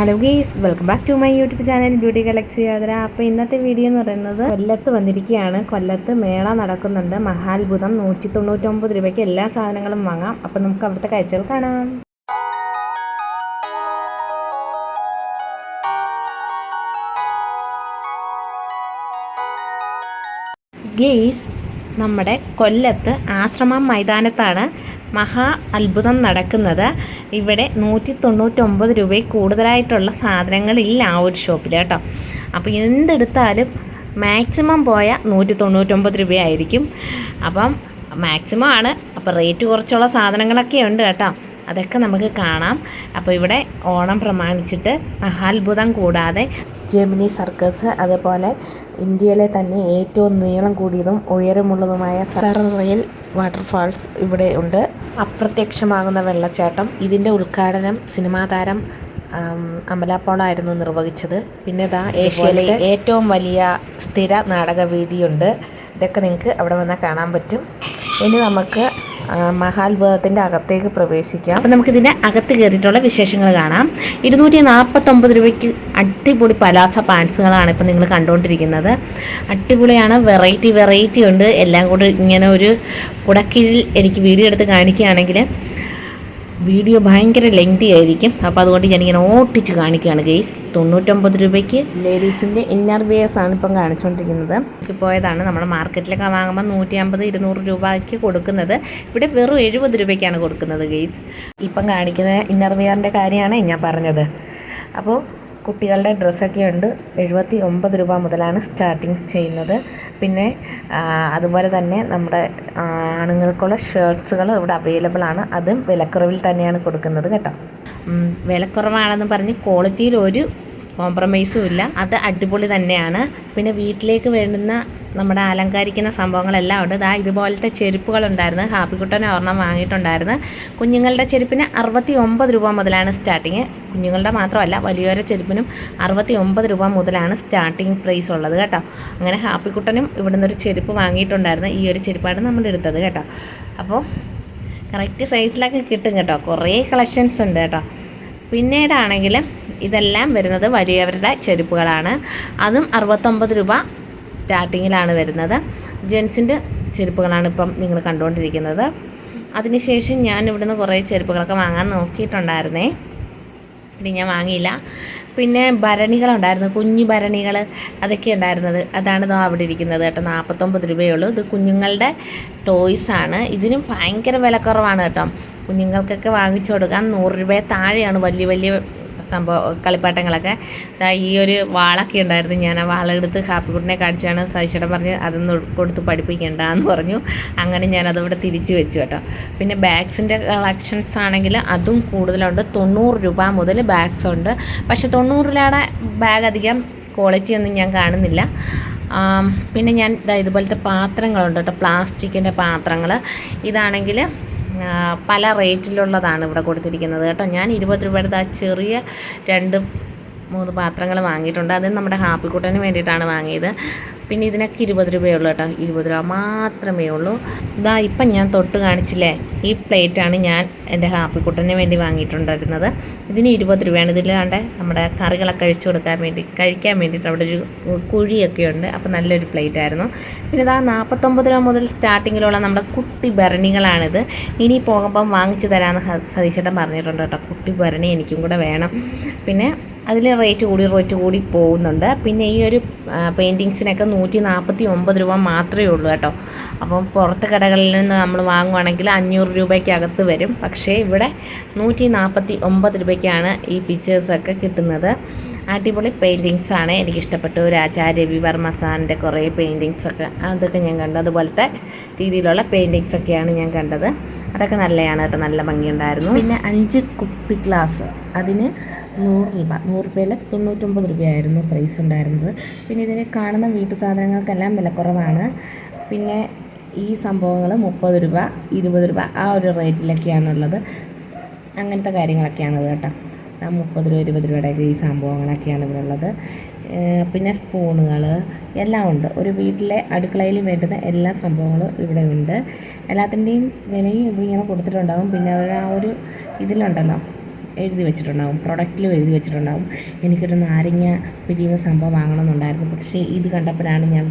Hello guys welcome back to my YouTube channel beauty galaxy യാത്ര അപ്പോൾ ഇന്നത്തെ video എന്ന് പറയുന്നത് കൊല്ലത്ത് വന്നിരിക്കുകയാണ്. കൊല്ലത്ത് മേള നടക്കുന്നുണ്ട്. മഹാത്ഭുതം. നൂറ്റി തൊണ്ണൂറ്റൊമ്പത് രൂപയ്ക്ക് എല്ലാ സാധനങ്ങളും വാങ്ങാം. അപ്പോൾ നമുക്ക് അവിടുത്തെ കാഴ്ചകൾ കാണാം. ഗെയ്സ് നമ്മുടെ കൊല്ലത്ത് ആശ്രമം മൈതാനത്താണ് മഹാ അത്ഭുതം നടക്കുന്നത്. ഇവിടെ നൂറ്റി തൊണ്ണൂറ്റൊമ്പത് രൂപയിൽ കൂടുതലായിട്ടുള്ള സാധനങ്ങളില്ല ആ ഒരു ഷോപ്പിൽ കേട്ടോ. അപ്പോൾ എന്തെടുത്താലും മാക്സിമം പോയ നൂറ്റി തൊണ്ണൂറ്റൊമ്പത് രൂപയായിരിക്കും. അപ്പം മാക്സിമം ആണ്. അപ്പോൾ റേറ്റ് കുറച്ചുള്ള സാധനങ്ങളൊക്കെ ഉണ്ട് കേട്ടോ. അതൊക്കെ നമുക്ക് കാണാം. അപ്പോൾ ഇവിടെ ഓണം പ്രമാണിച്ചിട്ട് മഹാത്ഭുതം കൂടാതെ ജെമിനി സർക്കസ് അതുപോലെ ഇന്ത്യയിലെ തന്നെ ഏറ്റവും നീളം കൂടിയതും ഉയരമുള്ളതുമായ സററയിൽ വാട്ടർഫാൾസ് ഇവിടെ ഉണ്ട്. അപ്രത്യക്ഷമാകുന്ന വെള്ളച്ചാട്ടം. ഇതിന്റെ ഉദ്ഘാടനം സിനിമാ താരം അമലാപ്പോളായിരുന്നു അമല പോളായിരുന്നു നിർവഹിച്ചത്. പിന്നെ ഇതാ ഏഷ്യയിലെ ഏറ്റവും വലിയ സ്ഥിര നാടകവേദിയുണ്ട് ഇതൊക്കെ നിങ്ങൾക്ക് അവിടെ വന്നാൽ കാണാൻ പറ്റും. ഇനി നമുക്ക് മഹാത്ഭുതത്തിന്റെ അകത്തേക്ക് പ്രവേശിക്കാം. അപ്പം നമുക്കിതിന്റെ അകത്ത് കയറിയിട്ടുള്ള വിശേഷങ്ങൾ കാണാം. ഇരുന്നൂറ്റി നാൽപ്പത്തൊമ്പത് രൂപയ്ക്ക് അടിപൊളി പലാസ പാൻസുകളാണ് ഇപ്പം നിങ്ങൾ കണ്ടുകൊണ്ടിരിക്കുന്നത്. അടിപൊളിയാണ് വെറൈറ്റി വെറൈറ്റി ഉണ്ട്. എല്ലാം കൂടി ഇങ്ങനെ ഒരു കുടക്കീഴിൽ എനിക്ക് വീഡിയോ എടുത്ത് കാണിക്കുകയാണെങ്കിൽ വീഡിയോ ഭയങ്കര ലെങ്തി ആയിരിക്കും. അപ്പോൾ അതുകൊണ്ട് ഞാനിങ്ങനെ ഓട്ടിച്ച് കാണിക്കുകയാണ് ഗെയ്സ് തൊണ്ണൂറ്റൊമ്പത് രൂപയ്ക്ക് ലേഡീസിന്റെ ഇന്നർ വെയേഴ്സ് ആണ് ഇപ്പം കാണിച്ചുകൊണ്ടിരിക്കുന്നത് പോയതാണ് നമ്മൾ മാർക്കറ്റിലൊക്കെ വാങ്ങുമ്പോൾ നൂറ്റി അമ്പത് ഇരുന്നൂറ് രൂപയ്ക്ക് കൊടുക്കുന്നത്. ഇവിടെ വെറും എഴുപത് രൂപയ്ക്കാണ് കൊടുക്കുന്നത് ഗെയ്സ് ഇപ്പം കാണിക്കുന്ന ഇന്നർ വെയറിന്റെ കാര്യമാണ് ഞാൻ പറഞ്ഞത്. അപ്പോൾ കുട്ടികളുടെ ഡ്രസ്സൊക്കെ ഉണ്ട്. എഴുപത്തി ഒമ്പത് രൂപ മുതലാണ് സ്റ്റാർട്ടിങ് ചെയ്യുന്നത്. പിന്നെ അതുപോലെ തന്നെ നമ്മുടെ ആണുങ്ങൾക്കുള്ള ഷർട്ട്സുകൾ ഇവിടെ അവൈലബിൾ ആണ്. അതും വിലക്കുറവിൽ തന്നെയാണ് കൊടുക്കുന്നത് കേട്ടോ. വിലക്കുറവാണെന്ന് പറഞ്ഞ് ക്വാളിറ്റിയിൽ ഒരു കോംപ്രമൈസും ഇല്ല. അത് അടിപൊളി തന്നെയാണ്. പിന്നെ വീട്ടിലേക്ക് വേണ്ടുന്ന നമ്മുടെ അലങ്കരിക്കുന്ന സംഭവങ്ങളെല്ലാം ഉണ്ട്. ഇതാ ഇതുപോലത്തെ ചെരുപ്പുകളുണ്ടായിരുന്നു. ഹാപ്പിക്കുട്ടനെ ഒരെണ്ണം വാങ്ങിയിട്ടുണ്ടായിരുന്നു. കുഞ്ഞുങ്ങളുടെ ചെരുപ്പിന് അറുപത്തി ഒമ്പത് രൂപ മുതലാണ് സ്റ്റാർട്ടിങ്. കുഞ്ഞുങ്ങളുടെ മാത്രമല്ല വലിയവരെ ചെരുപ്പിനും അറുപത്തി ഒമ്പത് രൂപ മുതലാണ് സ്റ്റാർട്ടിങ് പ്രൈസ് ഉള്ളത് കേട്ടോ. അങ്ങനെ ഹാപ്പിക്കുട്ടനും ഇവിടുന്ന് ഒരു ചെരുപ്പ് വാങ്ങിയിട്ടുണ്ടായിരുന്നു. ഈ ഒരു ചെരുപ്പാണ് നമ്മൾ എടുത്തത് കേട്ടോ. അപ്പോൾ കറക്റ്റ് സൈസിലൊക്കെ കിട്ടും കേട്ടോ. കുറേ കളക്ഷൻസ് ഉണ്ട് കേട്ടോ. പിന്നീടാണെങ്കിൽ ഇതെല്ലാം വരുന്നത് വലിയവരുടെ ചെരുപ്പുകളാണ്. അതും അറുപത്തൊമ്പത് രൂപ സ്റ്റാർട്ടിങ്ങിലാണ് വരുന്നത്. ജെൻസിന്റെ ചെരുപ്പുകളാണ് ഇപ്പം നിങ്ങൾ കണ്ടുകൊണ്ടിരിക്കുന്നത്. അതിനുശേഷം ഞാൻ ഇവിടുന്ന് കുറേ ചെരുപ്പുകളൊക്കെ വാങ്ങാൻ നോക്കിയിട്ടുണ്ടായിരുന്നേ. പിന്നെ ഞാൻ വാങ്ങിയില്ല. പിന്നെ ഭരണികളുണ്ടായിരുന്നു. കുഞ്ഞു ഭരണികൾ അതൊക്കെ ഉണ്ടായിരുന്നത്. അതാണ് ഇതോ അവിടെ ഇരിക്കുന്നത് കേട്ടോ. നാൽപ്പത്തൊമ്പത് രൂപയേ ഉള്ളൂ. ഇത് കുഞ്ഞുങ്ങളുടെ ടോയ്സാണ് ഇതിനും ഭയങ്കര വിലക്കുറവാണ് കേട്ടോ. കുഞ്ഞുങ്ങൾക്കൊക്കെ വാങ്ങിച്ചു കൊടുക്കാൻ നൂറ് രൂപയെ താഴെയാണ്. വലിയ വലിയ സംഭവം കളിപ്പാട്ടങ്ങളൊക്കെ. ഈ ഒരു വാളൊക്കെ ഉണ്ടായിരുന്നു. ഞാൻ ആ വാളെടുത്ത് ഹാപ്പിക്കുട്ടിനെ കാണിച്ചാണ് സഹിച്ചേട്ടൻ പറഞ്ഞ് അതൊന്നും കൊടുത്ത് പഠിപ്പിക്കേണ്ട എന്ന് പറഞ്ഞു. അങ്ങനെ ഞാനതവിടെ തിരിച്ചു വെച്ചു കേട്ടോ. പിന്നെ ബാഗ്സിന്റെ കളക്ഷൻസ് ആണെങ്കിൽ അതും കൂടുതലുണ്ട്. തൊണ്ണൂറ് രൂപ മുതൽ ബാഗ്സ് ഉണ്ട്. പക്ഷെ തൊണ്ണൂറിലാണ് ബാഗ് അധികം ക്വാളിറ്റി ഒന്നും ഞാൻ കാണുന്നില്ല. പിന്നെ ഞാൻ ഇതുപോലത്തെ പാത്രങ്ങളുണ്ട് കേട്ടോ. പ്ലാസ്റ്റിക്കിന്റെ പാത്രങ്ങൾ. ഇതാണെങ്കിൽ പല റേറ്റിലുള്ളതാണ് ഇവിടെ കൊടുത്തിരിക്കുന്നത് കേട്ടോ. ഞാൻ ഇരുപത് രൂപയുടെ ആ ചെറിയ രണ്ട് മൂന്ന് പാത്രങ്ങൾ വാങ്ങിയിട്ടുണ്ട്. അത് നമ്മുടെ ഹാപ്പിക്കുട്ടന് വേണ്ടിയിട്ടാണ് വാങ്ങിയത്. പിന്നെ ഇതിനൊക്കെ ഇരുപത് രൂപയേ ഉള്ളൂ കേട്ടോ. ഇരുപത് രൂപ മാത്രമേ ഉള്ളൂ. ഇതാ ഇപ്പം ഞാൻ തൊട്ട് കാണിച്ചില്ലേ? ഈ പ്ലേറ്റാണ് ഞാൻ എന്റെ ഹാപ്പിക്കുട്ടന് വേണ്ടി വാങ്ങിയിട്ടുണ്ടായിരുന്നത്. ഇതിന് ഇരുപത് രൂപയാണ്. ഇതിൽ കണ്ട് നമ്മുടെ കറികളൊക്കെ കഴിച്ചു കൊടുക്കാൻ വേണ്ടി കഴിക്കാൻ വേണ്ടിയിട്ട് അവിടെ ഒരു കുഴിയൊക്കെ ഉണ്ട്. അപ്പോൾ നല്ലൊരു പ്ലേറ്റ് ആയിരുന്നു പിന്നെ ഇതാ നാൽപ്പത്തൊമ്പത് രൂപ മുതൽ സ്റ്റാർട്ടിങ്ങിലുള്ള നമ്മുടെ കുട്ടി ഭരണികളാണിത്. ഇനി പോകുമ്പം വാങ്ങിച്ചു തരാമെന്ന് സതീശേട്ടൻ പറഞ്ഞിട്ടുണ്ട് കേട്ടോ. കുട്ടി ഭരണി എനിക്കും കൂടെ വേണം. പിന്നെ അതിൽ റേറ്റ് കൂടി റേറ്റ് കൂടി പോകുന്നുണ്ട്. പിന്നെ ഈ ഒരു പെയിന്റിങ്സിനൊക്കെ നൂറ്റി നാൽപ്പത്തി ഒമ്പത് രൂപ മാത്രമേ ഉള്ളൂ കേട്ടോ. അപ്പം പുറത്ത് കടകളിൽ നിന്ന് നമ്മൾ വാങ്ങുവാണെങ്കിൽ അഞ്ഞൂറ് രൂപയ്ക്കകത്ത് വരും. പക്ഷേ ഇവിടെ നൂറ്റി നാൽപ്പത്തി ഒമ്പത് രൂപയ്ക്കാണ് ഈ പിക്ചേഴ്സൊക്കെ കിട്ടുന്നത്. അടിപൊളി പെയിന്റിങ്സ് ആണ്. എനിക്ക് ഇഷ്ടപ്പെട്ടു ഒരു ആചാര്യ രവി വർമ്മ സാറിന്റെ കുറേ പെയിന്റിങ്സ് ഒക്കെ. അതൊക്കെ ഞാൻ കണ്ടു. അതുപോലത്തെ രീതിയിലുള്ള പെയിന്റിങ്സ് ഒക്കെയാണ് ഞാൻ കണ്ടത്. അതൊക്കെ നല്ലതാണ് കേട്ടോ. നല്ല ഭംഗിയുണ്ടായിരുന്നു. പിന്നെ അഞ്ച് കുപ്പി ഗ്ലാസ്. അതിന് നൂറ് രൂപ നൂറ് രൂപയിൽ തൊണ്ണൂറ്റൊമ്പത് രൂപയായിരുന്നു പ്രൈസ് ഉണ്ടായിരുന്നത്. പിന്നെ ഇതിന് കാണുന്ന വീട്ടു സാധനങ്ങൾക്കെല്ലാം വിലക്കുറവാണ്. പിന്നെ ഈ സംഭവങ്ങൾ മുപ്പത് രൂപ ഇരുപത് രൂപ ആ ഒരു റേറ്റിലൊക്കെയാണുള്ളത്. അങ്ങനത്തെ കാര്യങ്ങളൊക്കെയാണത് കേട്ടോ. മുപ്പത് രൂപ ഇരുപത് രൂപയുടെയൊക്കെ ഈ സംഭവങ്ങളൊക്കെയാണ് ഇതിലുള്ളത് പിന്നെ സ്പൂണുകൾ എല്ലാം ഉണ്ട്. ഒരു വീട്ടിലെ അടുക്കളയിൽ വേണ്ടുന്ന എല്ലാ സംഭവങ്ങളും ഇവിടെ ഉണ്ട്. എല്ലാത്തിന്റെയും വിലയും ഇവിടെ ഇങ്ങനെ കൊടുത്തിട്ടുണ്ടാകും പിന്നെ അവർ ആ ഒരു ഇതിലുണ്ടല്ലോ എഴുതി വെച്ചിട്ടുണ്ടാകും പ്രൊഡക്റ്റിലും എഴുതി വെച്ചിട്ടുണ്ടാകും എനിക്കൊരു നാരങ്ങ പിരിയുന്ന സംഭവം വാങ്ങണമെന്നുണ്ടായിരുന്നു. പക്ഷേ ഇത് കണ്ടപ്പോഴാണ് ഞാൻ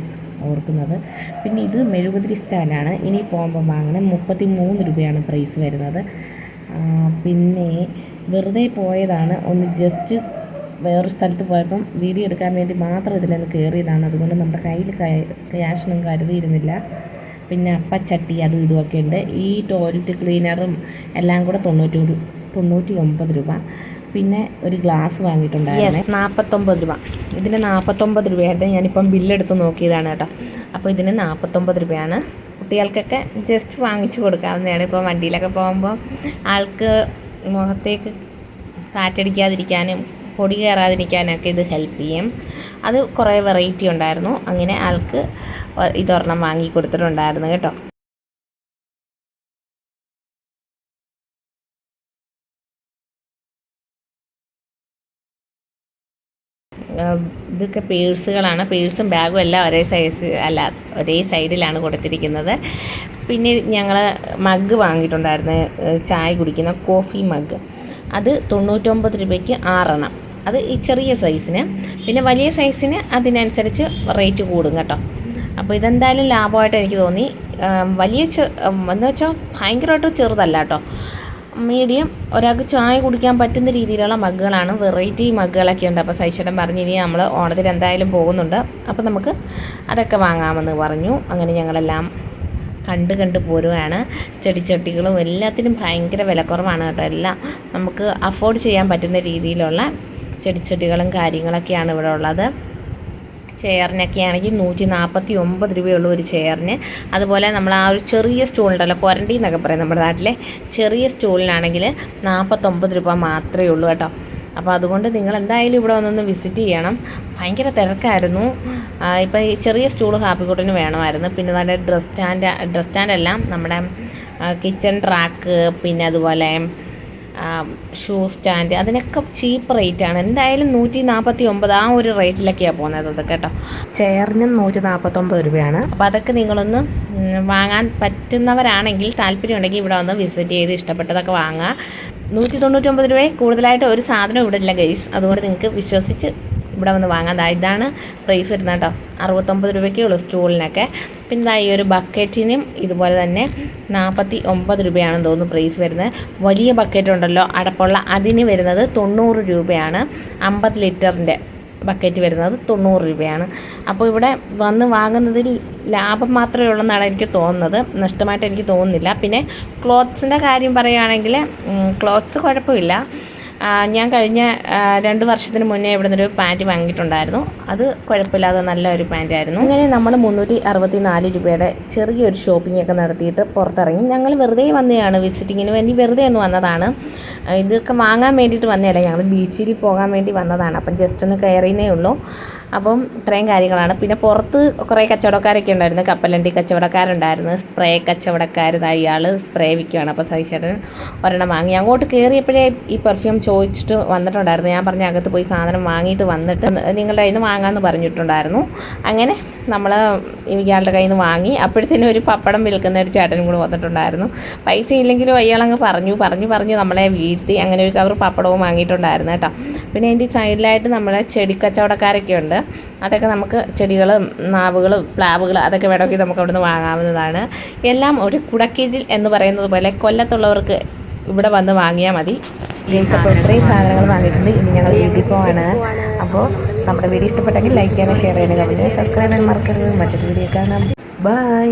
ഓർക്കുന്നത്. പിന്നെ ഇത് മെഴുകുതിരി സ്റ്റാൻഡാണ്. ഇനി പോകുമ്പോൾ വാങ്ങണം. മുപ്പത്തി മൂന്ന് രൂപയാണ് പ്രൈസ് വരുന്നത്. പിന്നെ വെറുതെ പോയതാണ്. ഒന്ന് ജസ്റ്റ് വേറൊരു സ്ഥലത്ത് പോയപ്പം വീഡിയോ എടുക്കാൻ വേണ്ടി മാത്രം ഇതിലൊന്ന് കയറിയതാണ്. അതുകൊണ്ട് നമ്മുടെ കയ്യിൽ ക്യാഷൊന്നും കരുതിയിരുന്നില്ല. പിന്നെ അപ്പച്ചട്ടി അതും ഇതുമൊക്കെ ഉണ്ട്. ഈ ടോയ്ലറ്റ് ക്ലീനറും എല്ലാം കൂടെ തൊണ്ണൂറ്റി ഒരു തൊണ്ണൂറ്റി ഒമ്പത് രൂപ. പിന്നെ ഒരു ഗ്ലാസ് വാങ്ങിയിട്ടുണ്ടായിരുന്നു. നാൽപ്പത്തൊമ്പത് രൂപ. ഇതിന് നാൽപ്പത്തൊമ്പത് രൂപയായിരുന്നു. ഞാനിപ്പം ബില്ലെടുത്ത് നോക്കിയതാണ് കേട്ടോ. അപ്പോൾ ഇതിന് നാൽപ്പത്തൊമ്പത് രൂപയാണ്. കുട്ടികൾക്കൊക്കെ ജസ്റ്റ് വാങ്ങിച്ചു കൊടുക്കാവുന്നതാണ്. ഇപ്പോൾ വണ്ടിയിലൊക്കെ പോകുമ്പോൾ ആൾക്ക് മുഖത്തേക്ക് കാറ്റടിക്കാതിരിക്കാനും പൊടി കയറാതിരിക്കാനൊക്കെ ഇത് ഹെൽപ്പ് ചെയ്യും. അത് കുറേ വെറൈറ്റി ഉണ്ടായിരുന്നു. അങ്ങനെ ആൾക്ക് ഇതൊരെണ്ണം വാങ്ങി കൊടുത്തിട്ടുണ്ടായിരുന്നു കേട്ടോ. ഇതൊക്കെ പേഴ്സുകളാണ്. പേഴ്സും ബാഗും എല്ലാം ഒരേ സൈസ് അല്ല ഒരേ സൈഡിലാണ് കൊടുത്തിരിക്കുന്നത്. പിന്നെ ഞങ്ങൾ മഗ് വാങ്ങിയിട്ടുണ്ടായിരുന്നു. ചായ കുടിക്കുന്ന കോഫി മഗ് അത് തൊണ്ണൂറ്റൊമ്പത് രൂപയ്ക്ക് ആറെണ്ണം. അത് ഈ ചെറിയ സൈസിന് പിന്നെ വലിയ സൈസിന് അതിനനുസരിച്ച് റേറ്റ് കൂടും കേട്ടോ. അപ്പോൾ ഇതെന്തായാലും ലാഭമായിട്ട് എനിക്ക് തോന്നി. വലിയ എന്ന് വെച്ചാൽ ഭയങ്കരമായിട്ട് ചെറുതല്ല കേട്ടോ. മീഡിയം ഒരാൾക്ക് ചായ കുടിക്കാൻ പറ്റുന്ന രീതിയിലുള്ള മഗ്ഗുകളാണ്. വെറൈറ്റി മഗ്ഗുകളൊക്കെ ഉണ്ട്. അപ്പോൾ സൈശേട്ടൻ പറഞ്ഞു ഇനി നമ്മൾ ഓണത്തിന് എന്തായാലും പോകുന്നുണ്ട്. അപ്പോൾ നമുക്ക് അതൊക്കെ വാങ്ങാമെന്ന് പറഞ്ഞു. അങ്ങനെ ഞങ്ങളെല്ലാം കണ്ട് കണ്ട് പോരുകയാണ്. ചെടിച്ചട്ടികളും എല്ലാത്തിനും ഭയങ്കര വിലക്കുറവാണ് കേട്ടോ. എല്ലാം നമുക്ക് അഫോർഡ് ചെയ്യാൻ പറ്റുന്ന രീതിയിലുള്ള ചെടിച്ചട്ടികളും കാര്യങ്ങളൊക്കെയാണ് ഇവിടെ ഉള്ളത്. ചെയറിനൊക്കെ ആണെങ്കിൽ നൂറ്റി നാൽപ്പത്തി ഒമ്പത് രൂപയുള്ള ഒരു ചെയറിന്. അതുപോലെ നമ്മൾ ആ ഒരു ചെറിയ സ്റ്റൂളുണ്ടല്ലോ ക്വാറന്റീൻ എന്നൊക്കെ പറയും നമ്മുടെ നാട്ടിലെ. ചെറിയ സ്റ്റൂളിനാണെങ്കിൽ നാൽപ്പത്തൊമ്പത് രൂപ മാത്രമേ ഉള്ളൂ കേട്ടോ. അപ്പോൾ അതുകൊണ്ട് നിങ്ങൾ എന്തായാലും ഇവിടെ വന്നൊന്ന് വിസിറ്റ് ചെയ്യണം. ഭയങ്കര തിരക്കായിരുന്നു. ഇപ്പോൾ ഈ ചെറിയ സ്റ്റൂൾ ഹാപ്പിക്കോട്ടിന് വേണമായിരുന്നു. പിന്നെ നല്ല ഡ്രസ് സ്റ്റാൻഡ് ഡ്രസ് സ്റ്റാൻഡെല്ലാം നമ്മുടെ കിച്ചൺ ട്രാക്ക് പിന്നെ അതുപോലെ ഷൂ സ്റ്റാൻഡ് അതിനൊക്കെ ചീപ്പ് റേറ്റാണ് എന്തായാലും നൂറ്റി നാൽപ്പത്തി ഒമ്പത് ആ ഒരു റേറ്റിലൊക്കെയാണ് പോകുന്നത് അതൊക്കെ കേട്ടോ. ചെയറിനും നൂറ്റി നാൽപ്പത്തൊമ്പത് രൂപയാണ്. അപ്പോൾ അതൊക്കെ നിങ്ങളൊന്ന് വാങ്ങാൻ പറ്റുന്നവരാണെങ്കിൽ താല്പര്യമുണ്ടെങ്കിൽ ഇവിടെ വന്ന് വിസിറ്റ് ചെയ്ത് ഇഷ്ടപ്പെട്ടതൊക്കെ വാങ്ങുക നൂറ്റി തൊണ്ണൂറ്റൊമ്പത് രൂപയെ കൂടുതലായിട്ട് ഒരു സാധനം ഇവിടെ ഇല്ല ഗൈസ് അതുകൊണ്ട് നിങ്ങൾക്ക് വിശ്വസിച്ച് ഇവിടെ വന്ന് വാങ്ങാം. ദാ ഇതാണ് പ്രൈസ് വരുന്നത് കേട്ടോ. അറുപത്തൊമ്പത് രൂപയ്ക്കേ ഉള്ളൂ സ്റ്റൂളിനൊക്കെ പിന്നെ ഇതാ ഈ ഒരു ബക്കറ്റിനും ഇതുപോലെ തന്നെ നാൽപ്പത്തി ഒമ്പത് രൂപയാണെന്ന് തോന്നുന്നു പ്രൈസ് വരുന്നത്. വലിയ ബക്കറ്റ് ഉണ്ടല്ലോ. അടപ്പുള്ള അതിന് വരുന്നത് തൊണ്ണൂറ് രൂപയാണ്. അമ്പത് ലിറ്ററിന്റെ ബക്കറ്റ് വരുന്നത് തൊണ്ണൂറ് രൂപയാണ്. അപ്പോൾ ഇവിടെ വന്ന് വാങ്ങുന്നതിൽ ലാഭം മാത്രമേ ഉള്ളെന്നാണ് എനിക്ക് തോന്നുന്നത്. നഷ്ടമായിട്ട് എനിക്ക് തോന്നുന്നില്ല. പിന്നെ ക്ലോത്ത്സിന്റെ കാര്യം പറയുകയാണെങ്കിൽ ക്ലോത്ത്സ് കുഴപ്പമില്ല. ഞാൻ കഴിഞ്ഞ രണ്ട് വർഷത്തിന് മുന്നേ ഇവിടെ നിന്നൊരു പാന്റ് വാങ്ങിയിട്ടുണ്ടായിരുന്നു. അത് കുഴപ്പമില്ലാതെ നല്ല ഒരു പാന്റ് ആയിരുന്നു അങ്ങനെ നമ്മൾ മുന്നൂറ്റി അറുപത്തി നാല് രൂപയുടെ ചെറിയൊരു ഷോപ്പിംഗ് ഒക്കെ നടത്തിയിട്ട് പുറത്തിറങ്ങി. ഞങ്ങൾ വെറുതെ വന്നതാണ് വിസിറ്റിങ്ങിന് വേണ്ടി. വെറുതെ ഒന്ന് വന്നതാണ്. ഇതൊക്കെ വാങ്ങാൻ വേണ്ടിയിട്ട് വന്നതല്ല ഞങ്ങൾ ബീച്ചിൽ പോകാൻ വേണ്ടി വന്നതാണ്. അപ്പം ജസ്റ്റ് ഒന്ന് കയറിയേ ഉള്ളൂ. അപ്പം ഇത്രയും കാര്യങ്ങളാണ്. പിന്നെ പുറത്ത് കുറേ കച്ചവടക്കാരൊക്കെ ഉണ്ടായിരുന്നു. കപ്പലണ്ടി കച്ചവടക്കാരുണ്ടായിരുന്നു. സ്പ്രേ കച്ചവടക്കാർ ഇയാൾ സ്പ്രേ വിൽക്കുകയാണ് അപ്പോൾ സഹിച്ചേട്ടൻ ഒരെണ്ണം വാങ്ങി. അങ്ങോട്ട് കയറിയപ്പോഴേ ഈ പെർഫ്യൂം ചോദിച്ചിട്ട് വന്നിട്ടുണ്ടായിരുന്നു. ഞാൻ പറഞ്ഞ അകത്ത് പോയി സാധനം വാങ്ങിയിട്ട് വന്നിട്ട് നിങ്ങളുടെ കയ്യിൽ നിന്ന് വാങ്ങാമെന്ന് പറഞ്ഞിട്ടുണ്ടായിരുന്നു. അങ്ങനെ നമ്മൾ ഇയാളുടെ കയ്യിൽ നിന്ന് വാങ്ങി. അപ്പോഴത്തേനും ഒരു പപ്പടം വിൽക്കുന്ന ഒരു ചേട്ടനും കൂടെ വന്നിട്ടുണ്ടായിരുന്നു. പൈസ ഇല്ലെങ്കിലും അയാളങ്ങ് പറഞ്ഞു പറഞ്ഞു പറഞ്ഞു നമ്മളെ വീഴ്ത്തി. അങ്ങനെ ഒരു കവർ പപ്പടവും വാങ്ങിയിട്ടുണ്ടായിരുന്നു കേട്ടോ. പിന്നെ അതിന്റെ സൈഡിലായിട്ട് നമ്മളെ ചെടി കച്ചവടക്കാരൊക്കെ ഉണ്ട്. അതൊക്കെ നമുക്ക് ചെടികളും നാവുകളും പ്ലാവുകൾ അതൊക്കെ വേണമെങ്കിൽ നമുക്ക് അവിടുന്ന് വാങ്ങാവുന്നതാണ്. എല്ലാം ഒരു കുടക്കീഴിൽ എന്ന് പറയുന്നത് പോലെ കൊല്ലത്തുള്ളവർക്ക് ഇവിടെ വന്ന് വാങ്ങിയാൽ മതി. ഇത്രയും സാധനങ്ങൾ വാങ്ങിയിട്ടുണ്ട്. ഇനി ഞങ്ങൾ വീട്ടിൽ പോവാണ്. അപ്പോൾ നമ്മുടെ വീഡിയോ ഇഷ്ടപ്പെട്ടെങ്കിൽ ലൈക്ക് ചെയ്യാനും ഷെയർ ചെയ്യാനും കമന്റ് സബ്സ്ക്രൈബ് ചെയ്യാൻ മറക്കരുത്. മറ്റൊരു വീഡിയോ കാണാം. ബൈ